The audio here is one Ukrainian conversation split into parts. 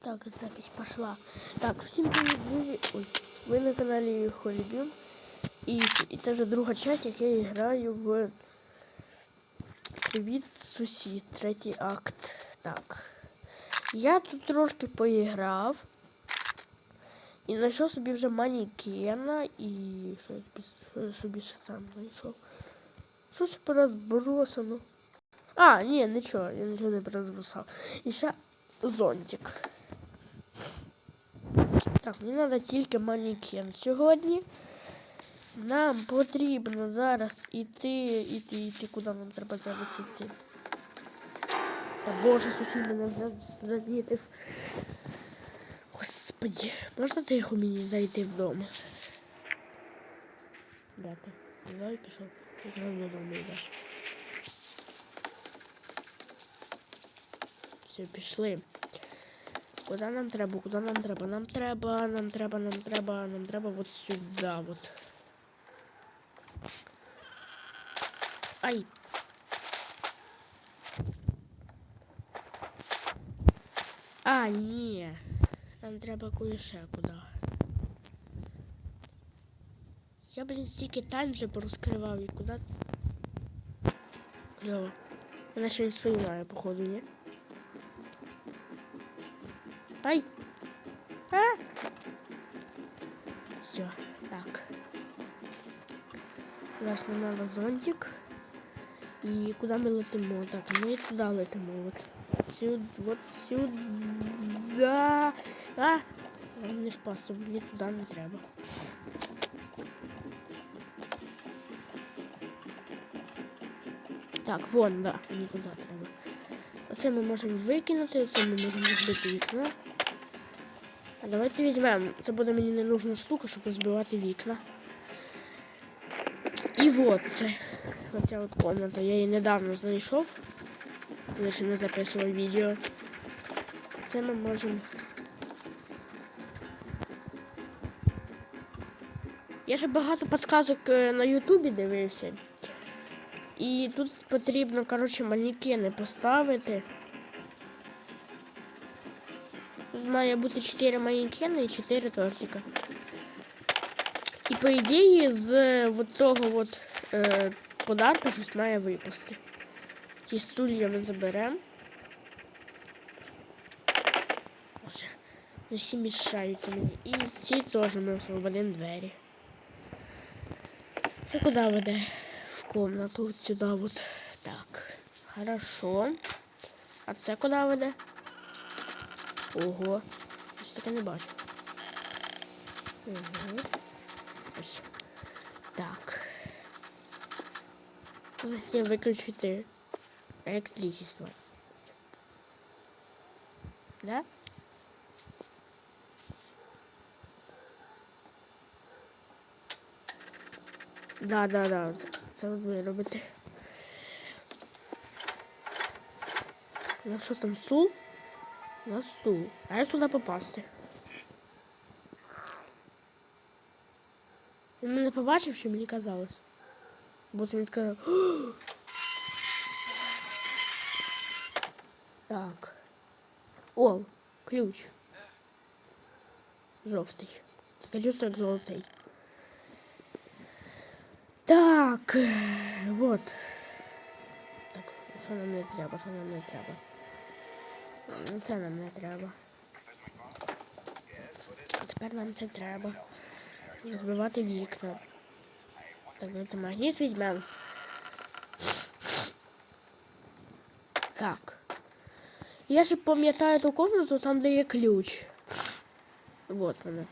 Так, запись пошла. Так, всім привіт, друзі. Ой, на каналі Холібім. І, і це вже друга часть, як я граю в Привіт, сусід, третій акт. Так. Я тут трошки поіграв. І знайшов собі вже манікена і що я собі ще там знайшов. Щось порозбросано. А, ні, нічого, я нічого не порозбросав. І зонтик. Так, мені треба тільки манекен сьогодні. Нам потрібно зараз іти, іти, іти, куди нам треба зараз іти. Та боже, сусід мене за- замітив. Господи, можна тихо мені зайти вдома? Де ти? Пішов. Якраз додому йдеш. Все, пішли. Куди нам треба? Куди нам треба? Нам треба, нам треба, нам треба, нам треба от сюди. Вот. Ай. А, ні. Нам треба кое-ще куди. Я, блін, стільки тайм вже порозкривав і куди? Кльово. Вона ще не сприймає, походу, ні? Ай! А! Все, так. Нам надо зонтик. І куди ми летимо? Так, ми туди летимо. От. Сюди, от сюди. А! Не спасу, мені туди не треба. Так, вон, да, мені туди треба. Оце ми можемо викинути, оце ми можемо розбити вікно. Давайте візьмемо. Це буде мені не нужна штука, щоб розбивати вікна. І от це. Оця от комната. Я її недавно знайшов. Я не записував відео. Це ми можемо. Я ще багато підказок е, на Ютубі дивився. І тут потрібно, коротше, манекени поставити. Має бути 4 манекени і 4 тортика. І по ідеї з е, от того от, е, подарка щось має випасти. Ті стулья ми заберемо. Ну всі мішаються мені. І ці теж ми освободимо двері. Це куди веде? В комнату от сюди вот. Так. Хорошо. А це куди веде? Ого. Я ж не бачу. Угу. Так. Затем виключити електричество. Да? Да, да, да. Це- ви робите. На що там стул? На стул. А як туди попасти? Він мене побачив, що мені казалось. Бо він сказав. «О!» Так. О, ключ. Жовтий. Таке чувство, як золотий. Так, е, вот. Так, що нам не треба, що нам не треба. М, Це нам не треба. А тепер нам це треба. Щоб Розбивати вікна. Так, ну це магніт візьмемо. Так. Я ще пам'ятаю ту комнату, там де є ключ. Вот вона.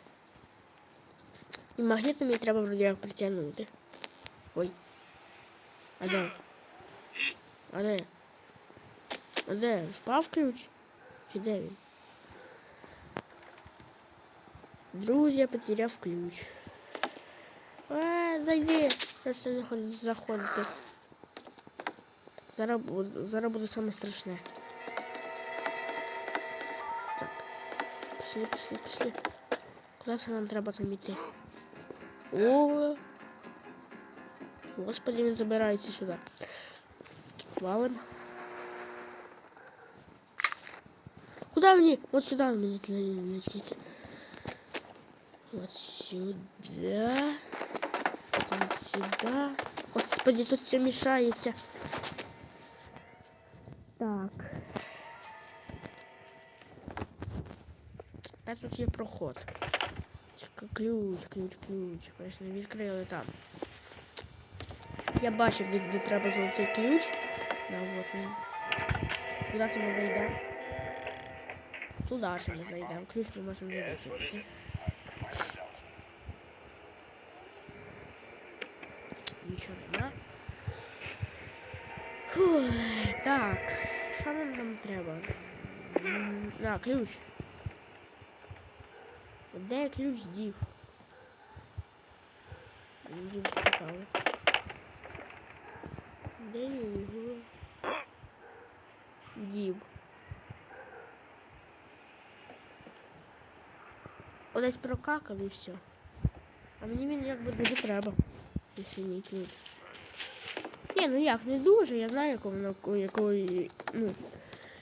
І магніт мені треба вроді як притягнути. Ой. А де? А де? А де? Впав ключ? Чи де він? Друзі, я потеряв ключ. А, зайди. Що ж ти не ходиш заходити? Зараз буде, зараз буде саме страшне. Так. Пішли, пішли, пішли. Куди це нам треба там йти? О, Господи, він забирається сюди. Валим. Куда мне? Вот сюда мне летите. Вот сюда. Потом сюда. Господи, тут все мешается. Так. А тут є проход. Чекай, Ключ, ключ, ключ. Конечно, відкрили там. Я бачив, де, де треба золотий ключ. Да, вот він. Куди це ми зайдемо? Туди ще не зайдемо. Ключ ми можемо викинути. Нічого нема. Фух, так. Що нам там треба? А, ключ. Де ключ здів? Мені Дуже цікаво. Де я його? Дів. О, десь прокакав і все. А мені він якби дуже треба. Ні, ну як, не дуже, я знаю, яку, якої, ну,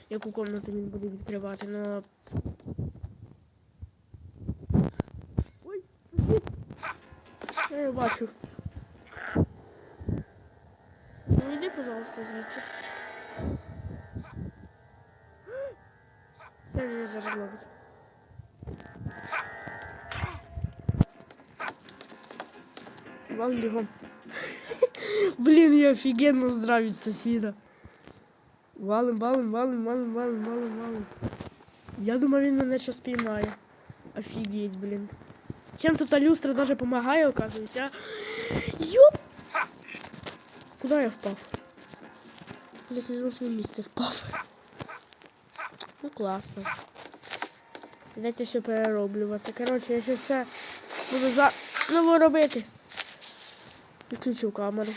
яку комнату він буде відкривати, но... Ой. Я його бачу. Ну йди, пожалуйста, звідси. Я не зараз робить. Валим бігом. Блін, я офігенно здравить сусіда. Валим, валим, валим, валим, валим, валим, валим. Я думав, він мене щас піймає. Офігеть, блін. Чем тут люстра даже помогає, оказывается. Ёп! Куда я впав? Десь на нужне місце впав. Ну класно. Дайте все перероблювати. Коротше, я ще все буду за ново робити. Відключу камеру.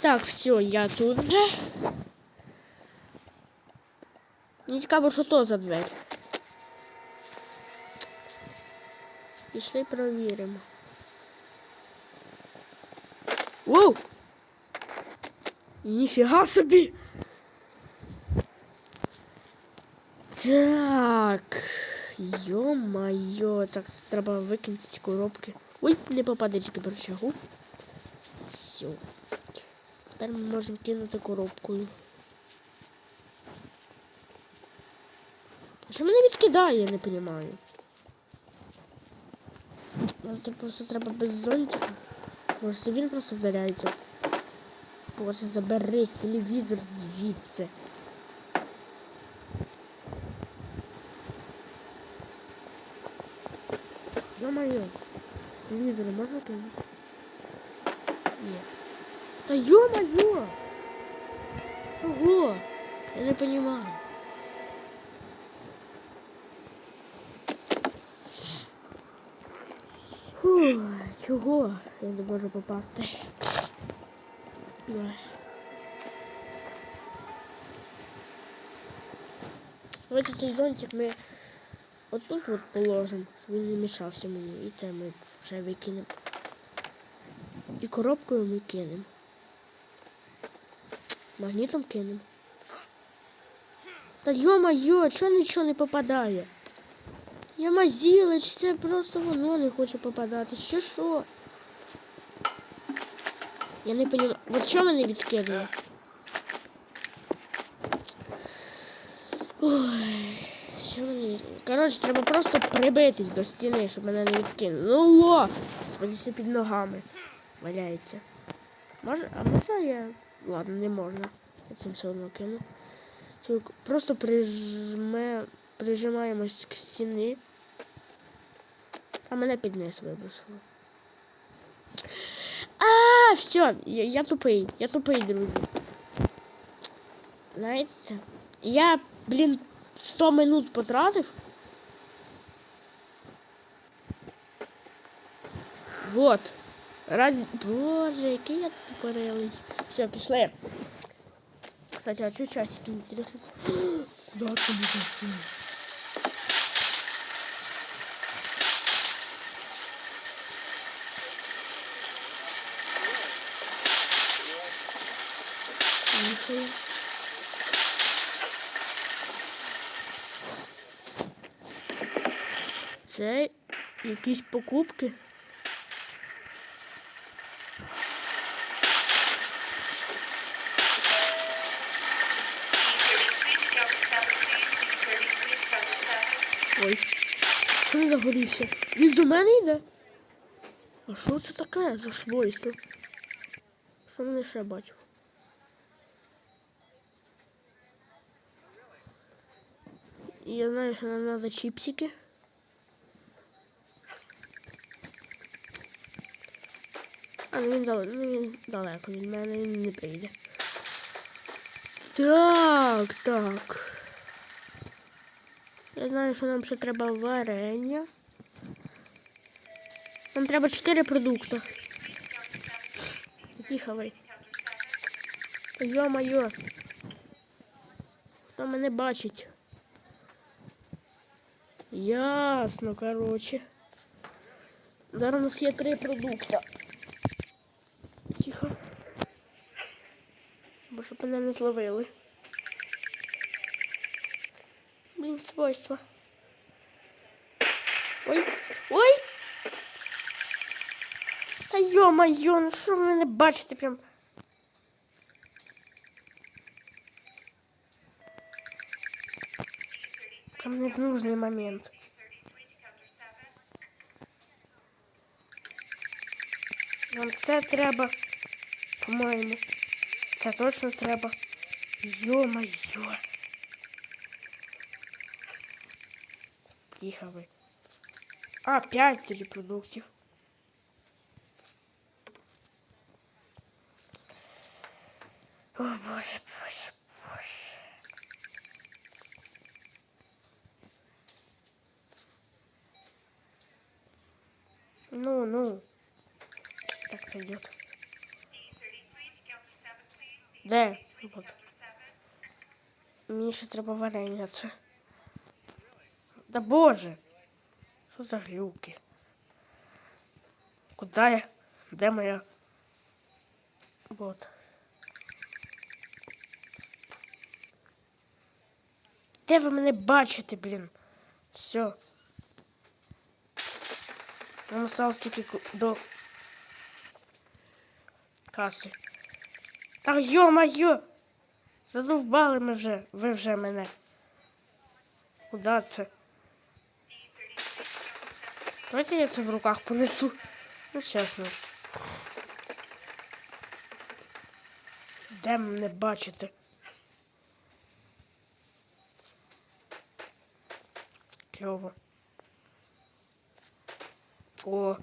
Так, все, я тут вже. Мені цікаво, що то за двері. Пішли провіримо. Воу! Ніфіга собі! Так. Йо-майо, так треба викинути ці коробки. Ой, не тільки в рычагу. Все. Тепер ми можемо кинути коробкою. А що мене відкидає, я не розумію. Може, це просто треба без зонтика. Може, це просто вдаряється. Боже, забери телевізор звідси. Можно кинуть? Нет. Да ё-моё! Чего? Я не понимаю. Фу, чого? Я не можу попасти. Ой. Давайте цей зонтик ми отут от положимо, щоб він не мішався мені. І це ми вже викинемо. І коробкою ми кинемо. Магнітом кинемо. Та йо-майо, чого нічого не попадає? Я мазілич, це просто воно не хоче попадати. Що що? Я не понимаю. Вот що мене відкидує? Ой, що мене від... Коротше, треба просто прибитись до стіни, щоб мене не відкинули. Ну ло! Господи, під ногами валяється. Може, а можна я. Ладно, не можна. Я цим все одно кину. Просто прижме... прижимаємось к стіни. А мене під низ вибусило. А, все, я, я тупий, я тупий, друзі. Знаєте, я, блін, 100 минут потратив. Вот. Раз... Боже, який я тут порилий. Все, пішли. Кстати, а что часики интересно? Куда ты будешь? Нихуя. Це якісь покупки. Ой, що він загорівся? Він до мене йде? А що це таке за свойство? Що мене ще бачив? Я знаю, що нам треба чіпсики. А, він далеко, він далеко від мене, він не прийде. Так, так. Я знаю, що нам ще треба варення. Нам треба 4 продукти. Тихо ви. Йо-моє. Хто мене бачить? Ясно, короче. Зараз у нас є три продукти. Тихо. Бо щоб мене не зловили. свойства. Ой, ой! Та йо-моє, ну що ви мене бачите прям? Прям не в нужный момент. Нам це треба, по-моєму. Це точно треба. Йо-моє. Тихо ви. А, п'ять тоді продуктів. О, боже, боже, боже. Ну, ну. Так сойдет. Де? Вот. Мені ще треба варення це. Да боже! Що за глюки? Куда я? Де моя? Вот. Де ви мене бачите, блін? Все. Нам осталось тільки до каси. Та йо-моє! Задовбали ми вже, ви вже мене. Куда це? Давайте я це в руках понесу. Ну, чесно. Де мене бачите? Кльово. О.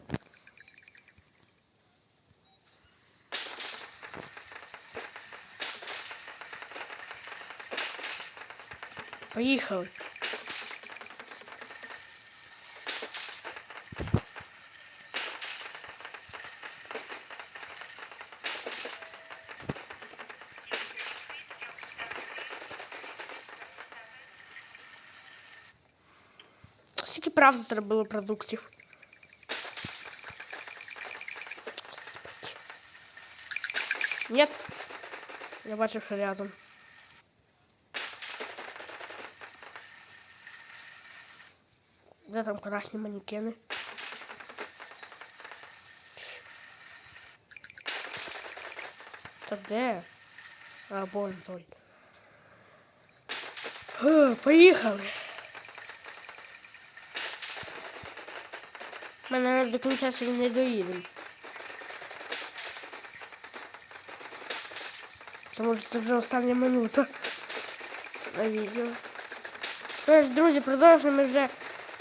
Поїхали. Скільки правда треба було продуктів? Нет. Я бачив, що рядом. Де там красні манекени? Та де? А, вон той. Поїхали. Ми, наверное, до кінця сьогодні не доїдемо. Тому що це вже остання минута на відео. Тож, друзі, продовжуємо вже.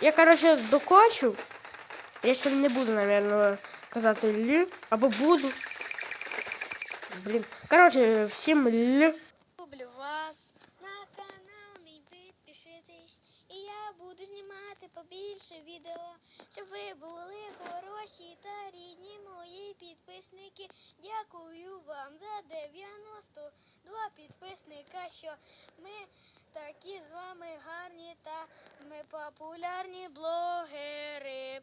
Я, коротше, докочу. Я ще не буду, наверное, казати лі, або буду. Блін. Коротше, всім лі. Буду знімати побільше відео, щоб ви були хороші та рідні мої підписники. Дякую вам за 92 підписника, що ми такі з вами гарні та ми популярні блогери.